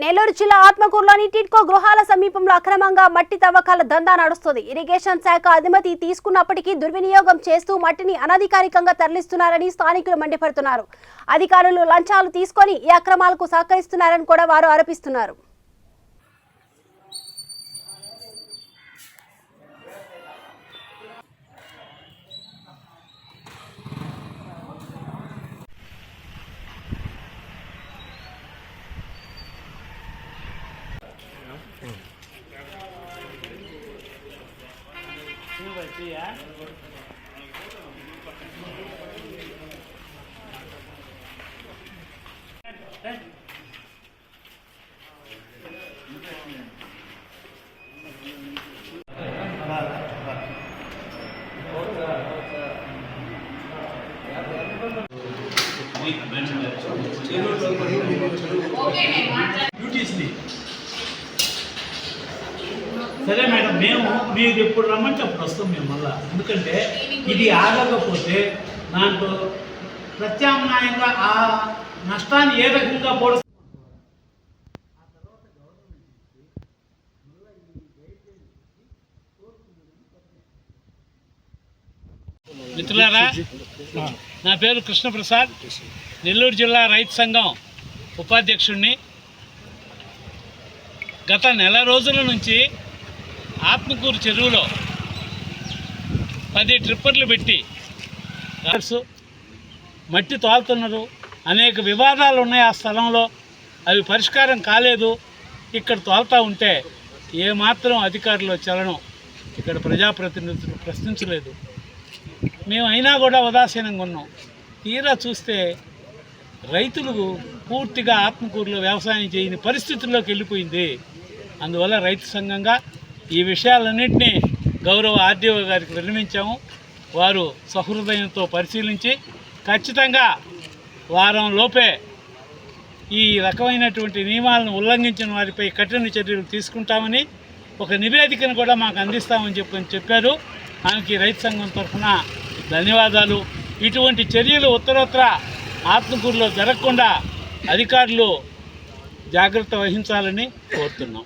నెల్లూరు జిల్లా ఆత్మకూరులోని టిడ్కో గృహాల సమీపంలో అక్రమంగా మట్టి తవ్వకాల దందా నడుస్తుంది. ఇరిగేషన్ శాఖ అనుమతి తీసుకున్నప్పటికీ దుర్వినియోగం చేస్తూ మట్టిని అనధికారికంగా తరలిస్తున్నారని స్థానికులు మండిపడుతున్నారు. అధికారులు లంచాలు తీసుకొని ఈ అక్రమాలకు సహకరిస్తున్నారని కూడా వారు ఆరోపిస్తున్నారు. Two by three, yeah? Ten. Beauty sleep. సరే మేడం మేము మీరు ఎప్పుడు రమ్మంటే అప్పుడు వస్తాం మేము మళ్ళా. ఎందుకంటే ఇది ఆగకపోతే దాంట్లో ప్రత్యామ్నాయంగా ఆ నష్టాన్ని ఏ రకంగా పోడు మిత్రులారా నా పేరు కృష్ణప్రసాద్. నెల్లూరు జిల్లా రైతు సంఘం ఉపాధ్యక్షుడిని గత నెల రోజుల నుంచి ఆత్మకూరు చెరువులో పది ట్రిప్పర్లు పెట్టి మట్టి తోలుతున్నారు. అనేక వివాదాలు ఉన్నాయి ఆ స్థలంలో. అవి పరిష్కారం కాలేదు. ఇక్కడ తోలుతూ ఉంటే ఏమాత్రం అధికారులు చలనం ఇక్కడ ప్రజాప్రతినిధులు ప్రశ్నించలేదు. మేము అయినా కూడా ఉదాసీనంగా ఉన్నాం. తీరా చూస్తే రైతులు పూర్తిగా ఆత్మకూరులో వ్యవసాయం చేయని పరిస్థితుల్లోకి వెళ్ళిపోయింది. అందువల్ల రైతు సంఘంగా ఈ విషయాలన్నింటినీ గౌరవ ఆర్డీఓ గారికి విరమించాము వారు సహృదయంతో పరిశీలించి ఖచ్చితంగా వారం లోపే ఈ రకమైనటువంటి నియమాలను ఉల్లంఘించిన వారిపై కఠిన చర్యలు తీసుకుంటామని ఒక నివేదికను కూడా మాకు అందిస్తామని చెప్పని చెప్పారు. ఆమెకి రైతు సంఘం తరఫున ధన్యవాదాలు. ఇటువంటి చర్యలు ఉత్తరోత్తర ఆత్మకూరులో జరగకుండా అధికారులు జాగ్రత్త వహించాలని కోరుతున్నాం.